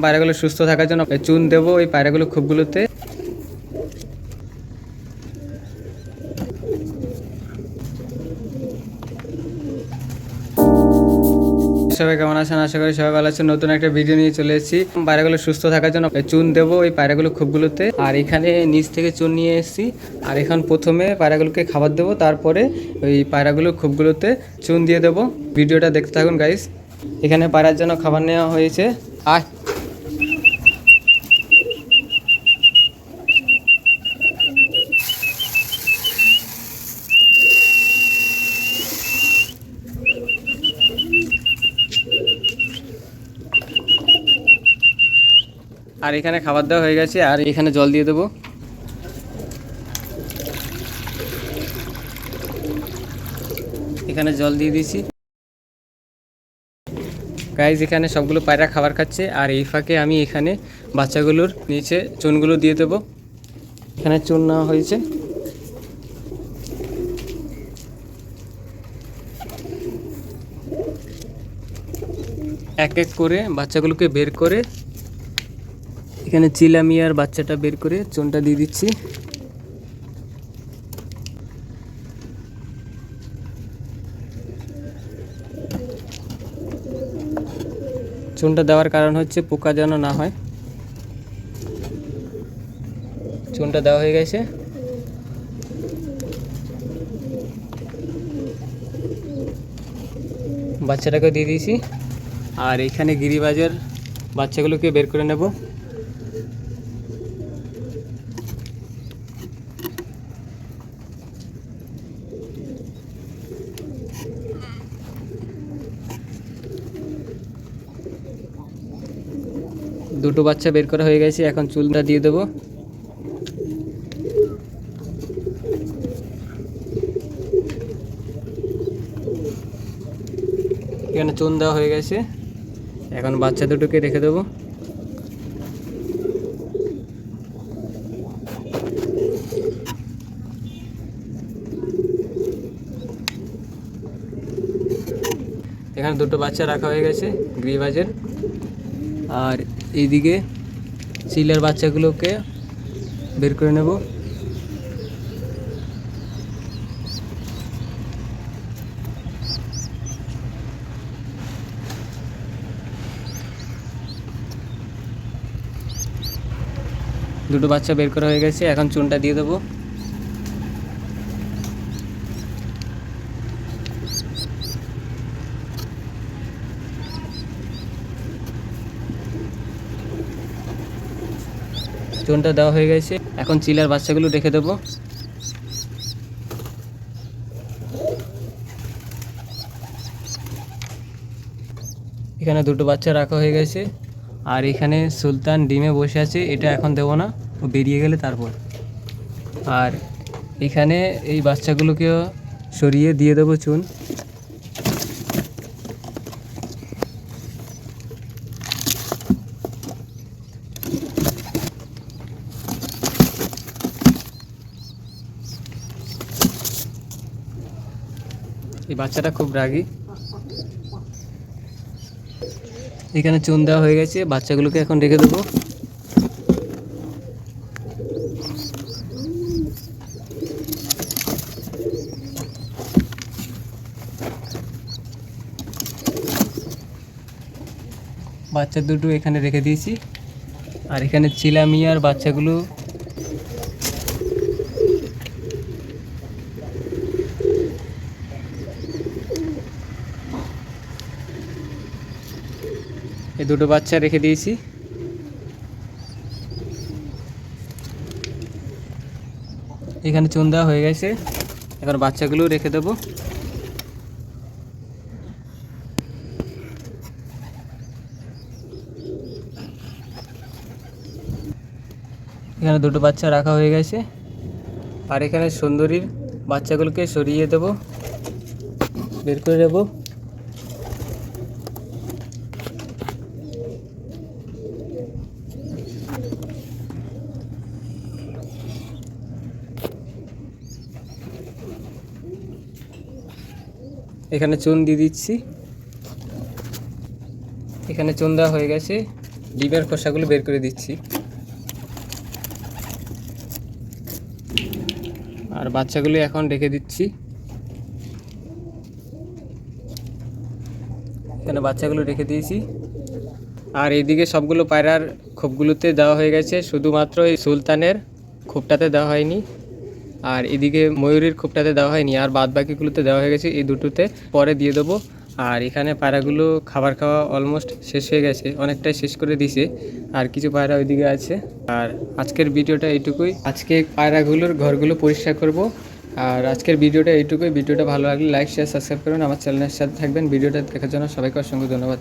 পায়রাগুলো সুস্থ থাকার জন্য চুন দেবো ওই পায়রাগুলো খুবগুলোতে। সবাই কেমন আছেন? আশা করি সবাই ভালো আছেন। নতুন একটা ভিডিও নিয়ে চলে এসেছি। পায়রাগুলো সুস্থ থাকার জন্য চুন দেবো ওই পায়রাগুলো খুবগুলোতে। আর এখানে নিচ থেকে চুন নিয়ে এসেছি। আর এখন প্রথমে পায়রাগুলোকে খাবার দেবো, তারপরে ওই পায়রাগুলো খুবগুলোতে চুন দিয়ে দেবো। ভিডিওটা দেখতে থাকুন গাইস এখানে পায়রার জন্য খাবার নেওয়া হয়েছে। আয় আর এখানে খাবার দেওয়া হয়ে গেছে, আর এখানে জল দিয়ে দেবো। এখানে জল দিয়ে দিয়েছি। গাইজ এখানে সবগুলো পায়রা খাবার খাচ্ছে, আর এই ফাঁকে আমি এখানে বাচ্চাগুলোর নিচে চুনগুলো দিয়ে দেবো। এখানে চুন নেওয়া হয়েছে। এক এক করে বাচ্চাগুলোকে বের করে এখানে চিলামিয়ার বাচ্চাটা বের করে চুনটা দিয়ে দিচ্ছি। চুনটা দেওয়ার কারণ হচ্ছে পোকা যেন না হয়। চুনটা দেওয়া হয়ে গেছে। বাচ্চাটাকে দিয়ে দিয়েছি। আর এখানে গিরিবাজের বাচ্চাগুলোকে বের করে নেব। দুটো বাচ্চা বের করা হয়ে গেছে, এখন চুলটা দিয়ে দেবো। এখানে চুন দেওয়া হয়ে গেছে। এখন বাচ্চা দুটোকে রেখে দেবো। এখানে দুটো বাচ্চা রাখা হয়ে গেছে গ্রিবাজের আর এইদিকে চিলের বাচ্চাগুলোকে বের করে নেব। দুটো বাচ্চা বের করা হয়ে গেছে, এখন চুনটা দিয়ে দেবো। চুনটা দেওয়া হয়ে গেছে। এখন চিলার বাচ্চাগুলো রেখে দেবো। এখানে দুটো বাচ্চা রাখা হয়ে গেছে। আর এখানে সুলতান ডিমে বসে আছে, এটা এখন দেবো না। ও বেরিয়ে গেলে তারপর। আর এখানে এই বাচ্চাগুলোকেও সরিয়ে দিয়ে দেবো চুন। এই বাচ্চাটা খুব রাগী। এখানে চুন দেওয়া হয়ে গেছে, বাচ্চাগুলোকে এখন রেখে দেবো। বাচ্চা দুটো এখানে রেখে দিয়েছি। আর এখানে চিলামিয়ার বাচ্চাগুলো এই দুটো বাচ্চা রেখে দিয়েছি। এখানে চুন দেওয়া হয়ে গেছে। এখন বাচ্চাগুলো রেখে দেবো। এখানে দুটো বাচ্চা রাখা হয়ে গেছে। আর এখানে সুন্দরীর বাচ্চাগুলোকে সরিয়ে দেবো। বের করে দেবো এখানে চুন দিয়ে দিচ্ছি। এখানে চুন দেওয়া হয়ে গেছে। ডিমের খোসাগুলো বের করে দিচ্ছি। আর বাচ্চাগুলো এখন রেখে দিচ্ছি। এখানে বাচ্চাগুলো রেখে দিয়েছি। আর এইদিকে সবগুলো পায়রার খোপগুলোতে দেওয়া হয়ে গেছে। শুধুমাত্র এই সুলতানের খোপটাতে দেওয়া হয়নি। আর এদিকে ময়ূরের খোপটাতে দেওয়া হয়নি, আর বাদ বাকিগুলোতে দেওয়া হয়ে গেছে এই দুটোতে। পরে দিয়ে দেবো। আর এখানে পায়রাগুলো খাবার খাওয়া অলমোস্ট শেষ হয়ে গেছে, অনেকটাই শেষ করে দিছে আর কিছু পায়রা ওইদিকে আছে। আর আজকের ভিডিওটা এইটুকুই। আজকে পায়রাগুলোর ঘরগুলো পরিষ্কার করব। আর আজকের ভিডিওটা এইটুকুই। ভিডিওটা ভালো লাগলে লাইক শেয়ার সাবস্ক্রাইব করুন। আমার চ্যানেলের সাথে থাকবেন। ভিডিওটা দেখার জন্য সবাইকে অসংখ্য ধন্যবাদ।